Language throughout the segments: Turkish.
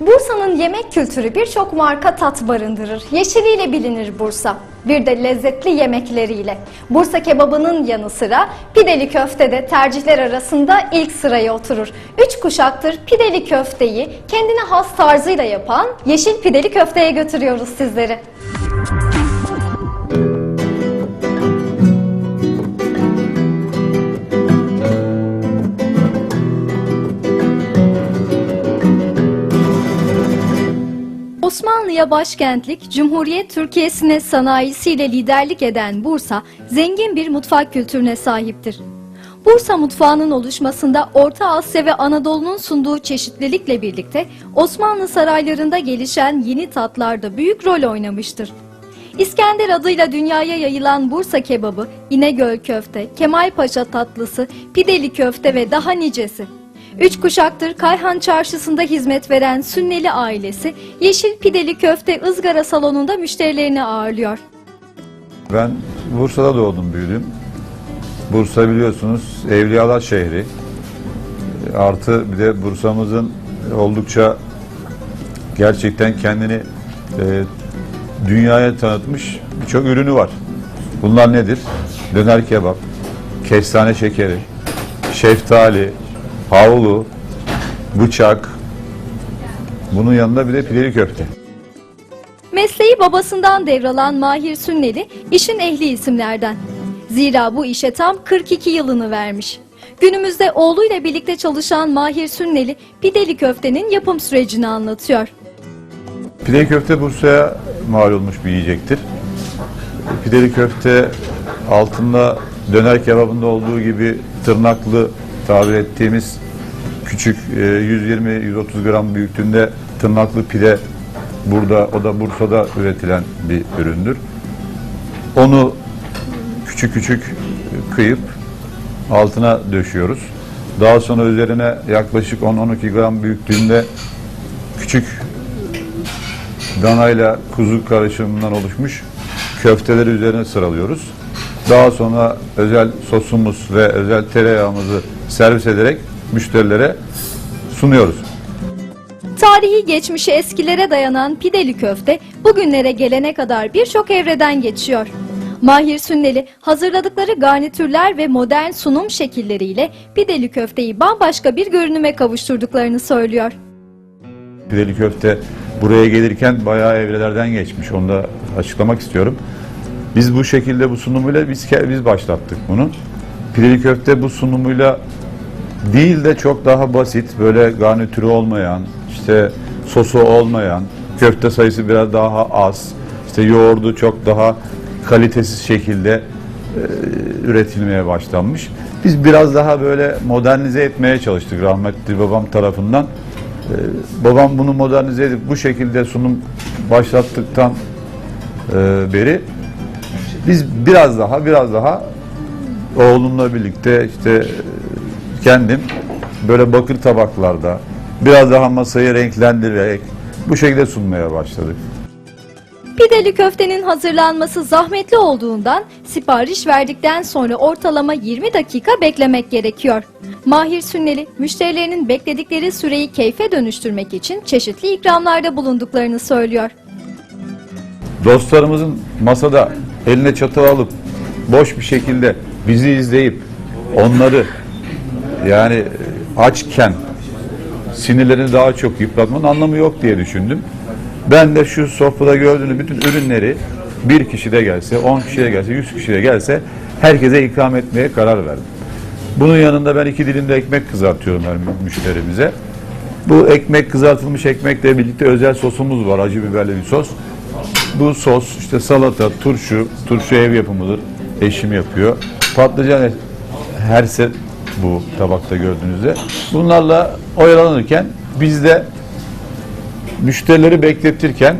Bursa'nın yemek kültürü birçok marka tat barındırır. Yeşiliyle bilinir Bursa. Bir de lezzetli yemekleriyle. Bursa kebabının yanı sıra pideli köfte de tercihler arasında ilk sıraya oturur. Üç kuşaktır pideli köfteyi kendine has tarzıyla yapan Yeşil Pideli Köfte'ye götürüyoruz sizleri. Osmanlı'ya başkentlik, Cumhuriyet Türkiye'sine sanayisiyle liderlik eden Bursa, zengin bir mutfak kültürüne sahiptir. Bursa mutfağının oluşmasında Orta Asya ve Anadolu'nun sunduğu çeşitlilikle birlikte Osmanlı saraylarında gelişen yeni tatlar da büyük rol oynamıştır. İskender adıyla dünyaya yayılan Bursa kebabı, İnegöl köfte, Kemal Paşa tatlısı, pideli köfte ve daha nicesi. Üç kuşaktır Kayhan Çarşısı'nda hizmet veren Sünneli ailesi Yeşil Pideli Köfte ızgara salonunda müşterilerini ağırlıyor. Ben Bursa'da doğdum, büyüdüm. Bursa biliyorsunuz Evliyalar şehri. Artı bir de Bursa'mızın oldukça gerçekten kendini e, dünyaya tanıtmış birçok ürünü var. Bunlar nedir? Döner kebap, kestane şekeri, şeftali, havlu, bıçak. Bunun yanında bir de pideli köfte. Mesleği babasından devralan Mahir Sünneli işin ehli isimlerden. Zira bu işe tam 42 yılını vermiş. Günümüzde oğluyla birlikte çalışan Mahir Sünneli pideli köftenin yapım sürecini anlatıyor. Pideli köfte Bursa'ya mal olmuş bir yiyecektir. Pideli köfte altında döner kebabında olduğu gibi tırnaklı tabir ettiğimiz küçük e, 120-130 gram büyüklüğünde tırnaklı pide burada o da Bursa'da üretilen bir üründür. Onu küçük küçük kıyıp altına döşüyoruz. Daha sonra üzerine yaklaşık 10-12 gram büyüklüğünde küçük danayla kuzu karışımından oluşmuş köfteleri üzerine sıralıyoruz. Daha sonra özel sosumuz ve özel tereyağımızı servis ederek müşterilere sunuyoruz. Tarihi geçmişi eskilere dayanan pideli köfte bugünlere gelene kadar birçok evreden geçiyor. Mahir Sünneli hazırladıkları garnitürler ve modern sunum şekilleriyle pideli köfteyi bambaşka bir görünüme kavuşturduklarını söylüyor. Pideli köfte buraya gelirken bayağı evrelerden geçmiş. Onu da açıklamak istiyorum. Biz bu şekilde bu sunumuyla biz biz başlattık bunu. Pideli köfte bu sunumuyla değil de çok daha basit, böyle garnitürü olmayan, işte sosu olmayan, köfte sayısı biraz daha az, işte yoğurdu çok daha kalitesiz şekilde e, üretilmeye başlanmış. Biz biraz daha böyle modernize etmeye çalıştık rahmetli babam tarafından. Ee, babam bunu modernize edip bu şekilde sunum başlattıktan e, beri biz biraz daha biraz daha oğlumla birlikte işte kendim böyle bakır tabaklarda biraz daha masayı renklendirerek bu şekilde sunmaya başladık. Pideli köftenin hazırlanması zahmetli olduğundan sipariş verdikten sonra ortalama 20 dakika beklemek gerekiyor. Mahir Sünneli, müşterilerinin bekledikleri süreyi keyfe dönüştürmek için çeşitli ikramlarda bulunduklarını söylüyor. Dostlarımızın masada eline çatal alıp boş bir şekilde bizi izleyip onları yani açken sinirlerini daha çok yıpratmanın anlamı yok diye düşündüm. Ben de şu sofrada gördüğünüz bütün ürünleri bir kişi de gelse, 10 kişi de gelse, 100 kişi de gelse herkese ikram etmeye karar verdim. Bunun yanında ben iki dilim de ekmek kızartıyorum her müşterimize. Bu ekmek kızartılmış ekmekle birlikte özel sosumuz var. Acı biberli bir sos. Bu sos işte salata, turşu, turşu ev yapımıdır. Eşim yapıyor. Patlıcan et- herse bu tabakta gördüğünüzde. Bunlarla oyalanırken biz de müşterileri bekletirken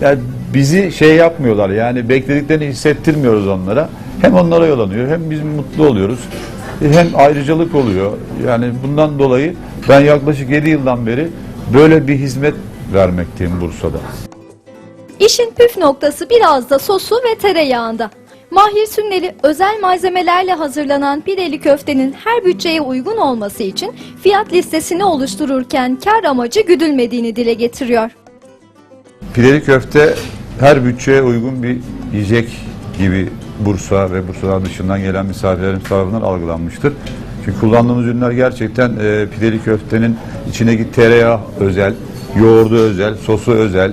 yani bizi şey yapmıyorlar yani beklediklerini hissettirmiyoruz onlara. Hem onlara yolanıyor hem biz mutlu oluyoruz. Hem ayrıcalık oluyor. Yani bundan dolayı ben yaklaşık 7 yıldan beri böyle bir hizmet vermekteyim Bursa'da. İşin püf noktası biraz da sosu ve tereyağında. Mahir Sünneli özel malzemelerle hazırlanan pideli köftenin her bütçeye uygun olması için fiyat listesini oluştururken kar amacı güdülmediğini dile getiriyor. Pideli köfte her bütçeye uygun bir yiyecek gibi Bursa ve Bursa'dan dışından gelen misafirlerimiz tarafından algılanmıştır. Çünkü kullandığımız ürünler gerçekten e, pideli köftenin içindeki tereyağı özel, yoğurdu özel, sosu özel,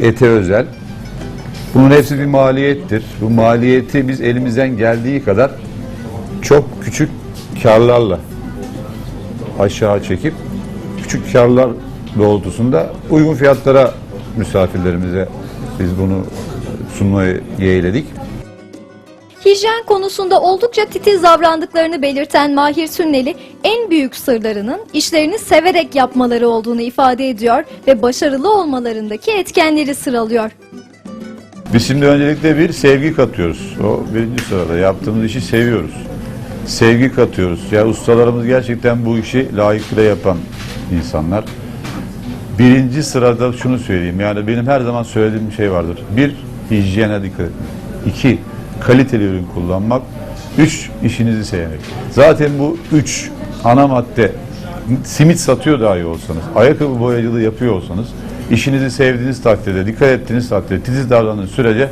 e, ete özel. Bunun hepsi bir maliyettir. Bu maliyeti biz elimizden geldiği kadar çok küçük karlarla aşağı çekip küçük karlar doğrultusunda uygun fiyatlara misafirlerimize biz bunu sunmayı yeğledik. Hijyen konusunda oldukça titiz davrandıklarını belirten Mahir Sünneli, en büyük sırlarının işlerini severek yapmaları olduğunu ifade ediyor ve başarılı olmalarındaki etkenleri sıralıyor. Biz şimdi öncelikle bir sevgi katıyoruz. O birinci sırada. Yaptığımız işi seviyoruz. Sevgi katıyoruz. Ya ustalarımız gerçekten bu işi layıkıyla yapan insanlar. Birinci sırada şunu söyleyeyim. Yani benim her zaman söylediğim bir şey vardır. Bir, hijyene dikkat etmek. İki, kaliteli ürün kullanmak. Üç, işinizi sevmek. Zaten bu üç ana madde simit satıyor dahi olsanız, ayakkabı boyacılığı yapıyor olsanız, işinizi sevdiğiniz takdirde, dikkat ettiğiniz takdirde, titiz davrandığınız sürece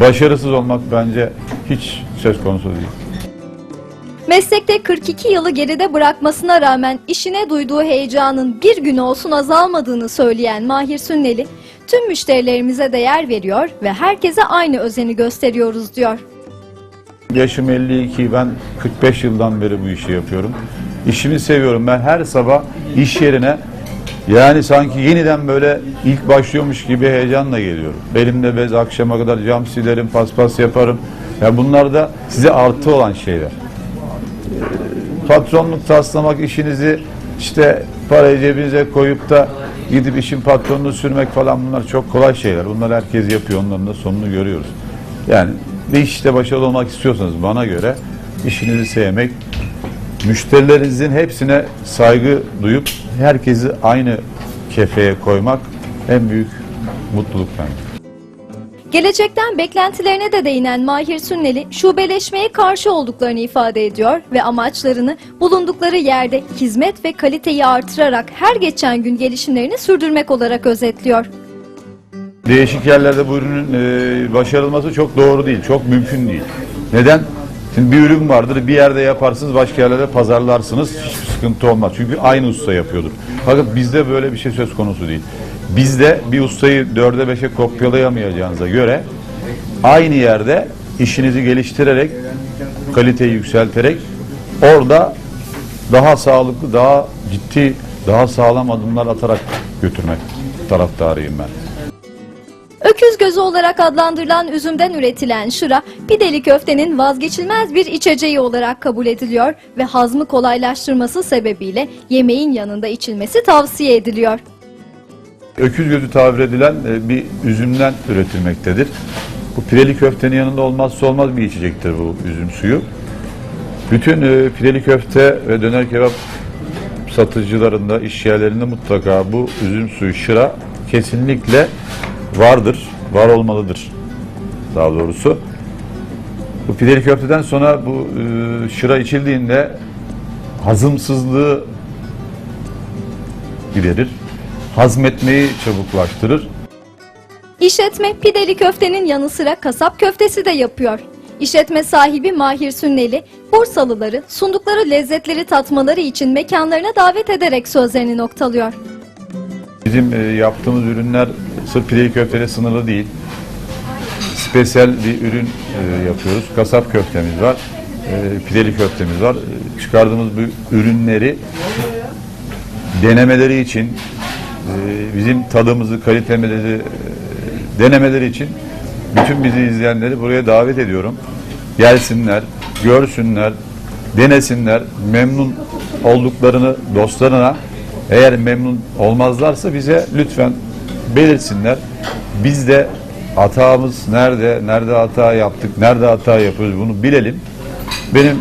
başarısız olmak bence hiç söz konusu değil. Meslekte 42 yılı geride bırakmasına rağmen işine duyduğu heyecanın bir gün olsun azalmadığını söyleyen Mahir Sünneli, tüm müşterilerimize değer veriyor ve herkese aynı özeni gösteriyoruz diyor. Yaşım 52, ben 45 yıldan beri bu işi yapıyorum. İşimi seviyorum. Ben her sabah iş yerine yani sanki yeniden böyle ilk başlıyormuş gibi heyecanla geliyorum. Belimde bez akşama kadar cam silerim, paspas yaparım. Ya bunlar da size artı olan şeyler. Ee, Patronluk taslamak işinizi işte parayı cebinize koyup da gidip işin patronunu sürmek falan bunlar çok kolay şeyler. Bunlar herkes yapıyor. Onların da sonunu görüyoruz. Yani bir işte başarılı olmak istiyorsanız bana göre işinizi sevmek, müşterilerinizin hepsine saygı duyup herkesi aynı kefeye koymak en büyük mutluluk bence. Gelecekten beklentilerine de değinen Mahir Sünneli, şubeleşmeye karşı olduklarını ifade ediyor ve amaçlarını bulundukları yerde hizmet ve kaliteyi artırarak her geçen gün gelişimlerini sürdürmek olarak özetliyor. Değişik yerlerde bu ürünün e, başarılması çok doğru değil, çok mümkün değil. Neden? Şimdi bir ürün vardır, bir yerde yaparsınız, başka yerlerde pazarlarsınız, hiçbir sıkıntı olmaz. Çünkü aynı usta yapıyordur. Fakat bizde böyle bir şey söz konusu değil. Bizde bir ustayı dörde beşe kopyalayamayacağınıza göre aynı yerde işinizi geliştirerek, kaliteyi yükselterek orada daha sağlıklı, daha ciddi, daha sağlam adımlar atarak götürmek taraftarıyım ben. Öküz gözü olarak adlandırılan üzümden üretilen şıra, pideli köftenin vazgeçilmez bir içeceği olarak kabul ediliyor ve hazmı kolaylaştırması sebebiyle yemeğin yanında içilmesi tavsiye ediliyor. Öküz gözü tabir edilen e, bir üzümden üretilmektedir. Bu pideli köftenin yanında olmazsa olmaz bir içecektir bu üzüm suyu. Bütün e, pideli köfte ve döner kebap satıcılarında, iş yerlerinde mutlaka bu üzüm suyu şıra kesinlikle vardır, var olmalıdır daha doğrusu. Bu pideli köfteden sonra bu e, şıra içildiğinde hazımsızlığı giderir. Hazmetmeyi çabuklaştırır. İşletme pideli köftenin yanı sıra kasap köftesi de yapıyor. İşletme sahibi Mahir Sünneli, Bursalıları sundukları lezzetleri tatmaları için mekanlarına davet ederek sözlerini noktalıyor. Bizim e, yaptığımız ürünler sırf pideli köfteyle sınırlı değil. Spesiyel bir ürün e, yapıyoruz. Kasap köftemiz var. E, pideli köftemiz var. Çıkardığımız bu ürünleri denemeleri için bizim tadımızı, kalitemizi e, denemeleri için bütün bizi izleyenleri buraya davet ediyorum. Gelsinler, görsünler, denesinler, memnun olduklarını dostlarına eğer memnun olmazlarsa bize lütfen belirtsinler. Biz de hatamız nerede, nerede hata yaptık, nerede hata yapıyoruz bunu bilelim. Benim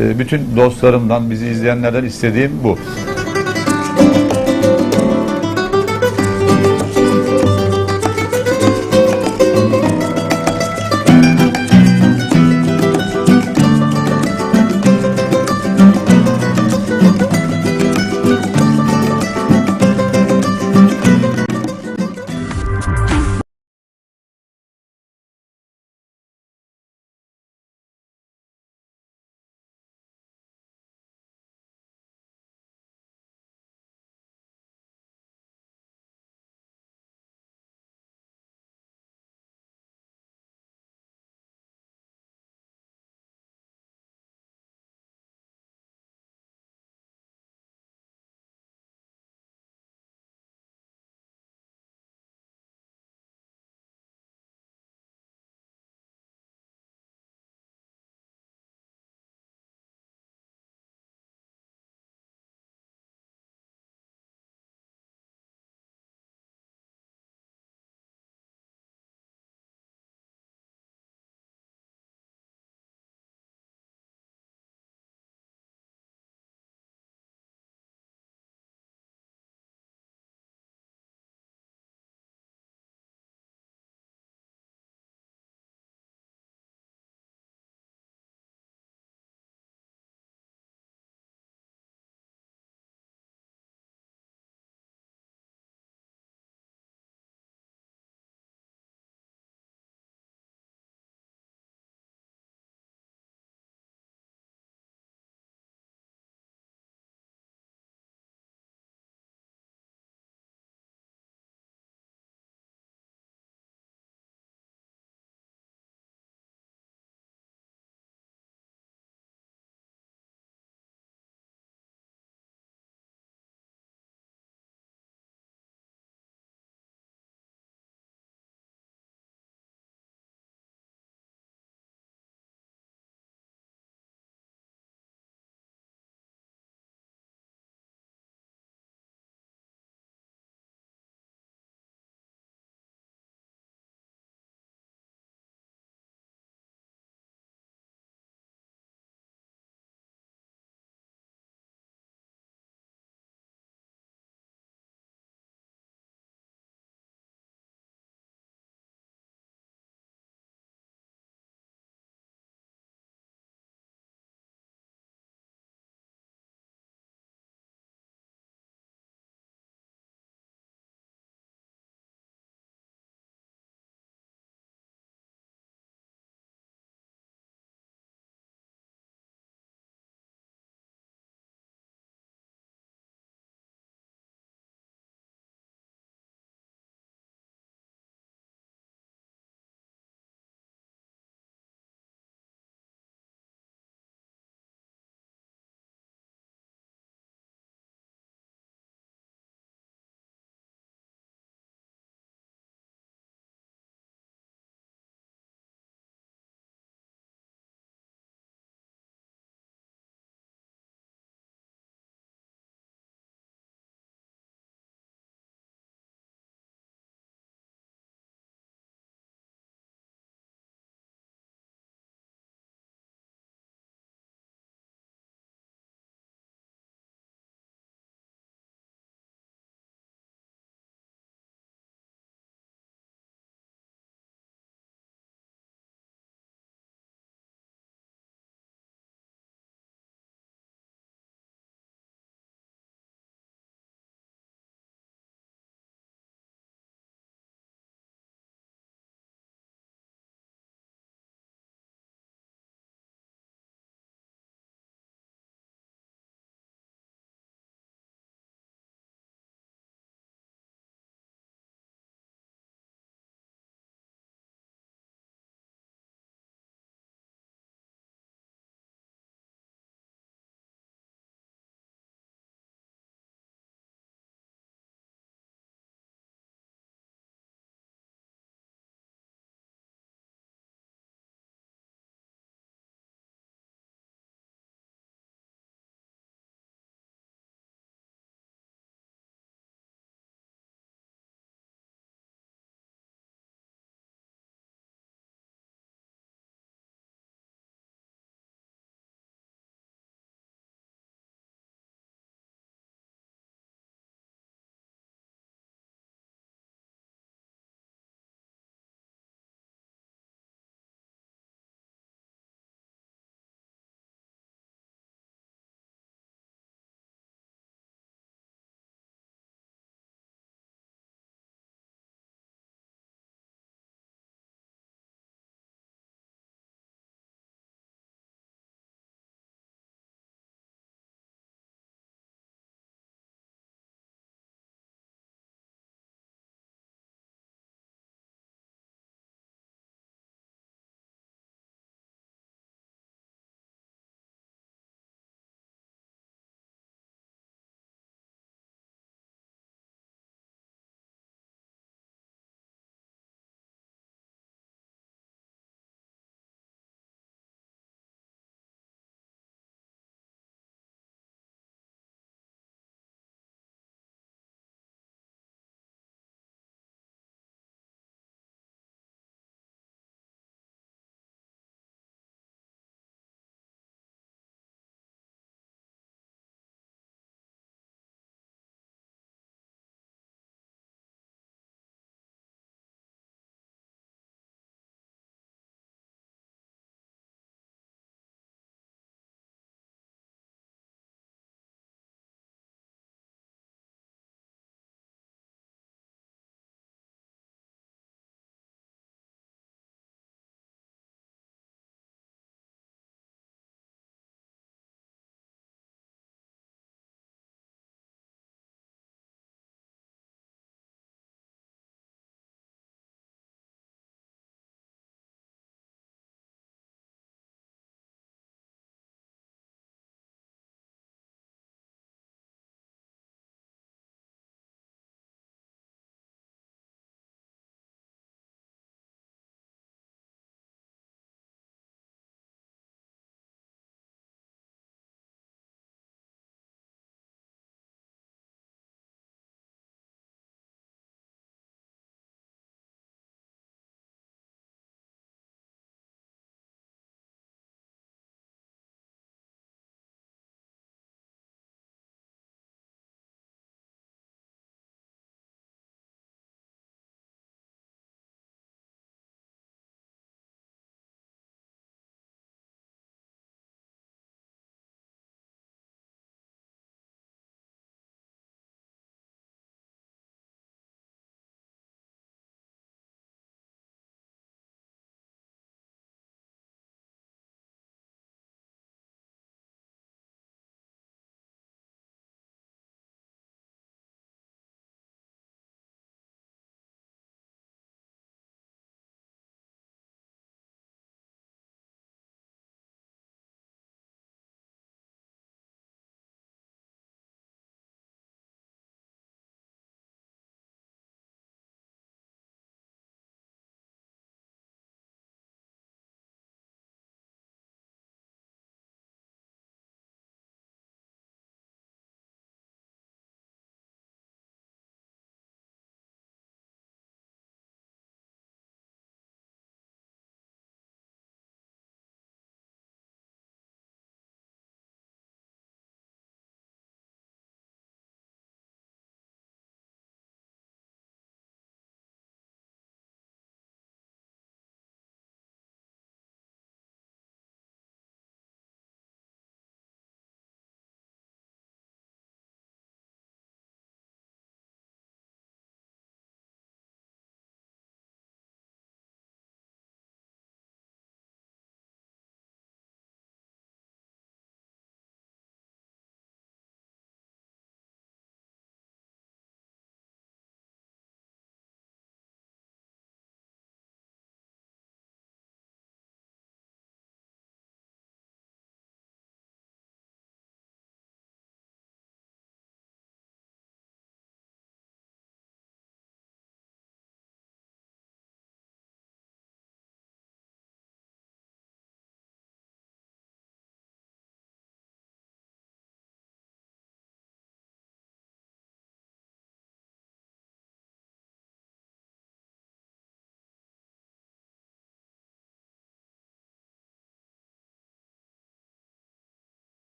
e, bütün dostlarımdan, bizi izleyenlerden istediğim bu.